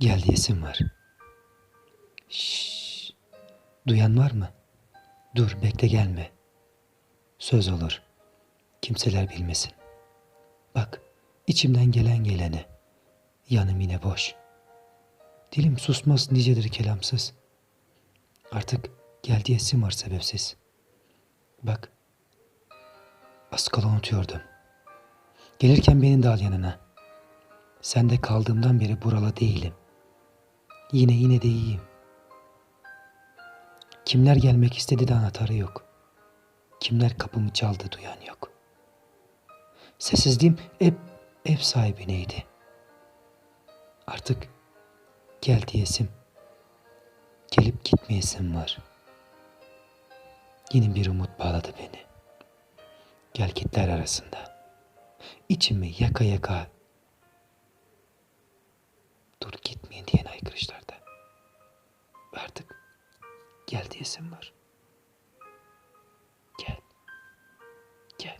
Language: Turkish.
Gel diyesim var. Şşş. Duyan var mı? Dur bekle gelme. Söz olur. Kimseler bilmesin. Bak içimden gelen gelene. Yanım yine boş. Dilim susmaz nicedir kelamsız. Artık gel diyesim var sebepsiz. Bak az kala unutuyordum. Gelirken beni de al yanına. Sen de kaldığımdan beri buralı değilim. Yine yine de iyiyim. Kimler gelmek istedi de anahtarı yok. Kimler kapımı çaldı duyan yok. Sessizliğim hep ev sahibineydi. Artık gel diyesim, gelip gitmeyesim var. Yeni bir umut bağladı beni. Gel gitler arasında. İçimi yaka yaka gel diyesim var. Gel. Gel.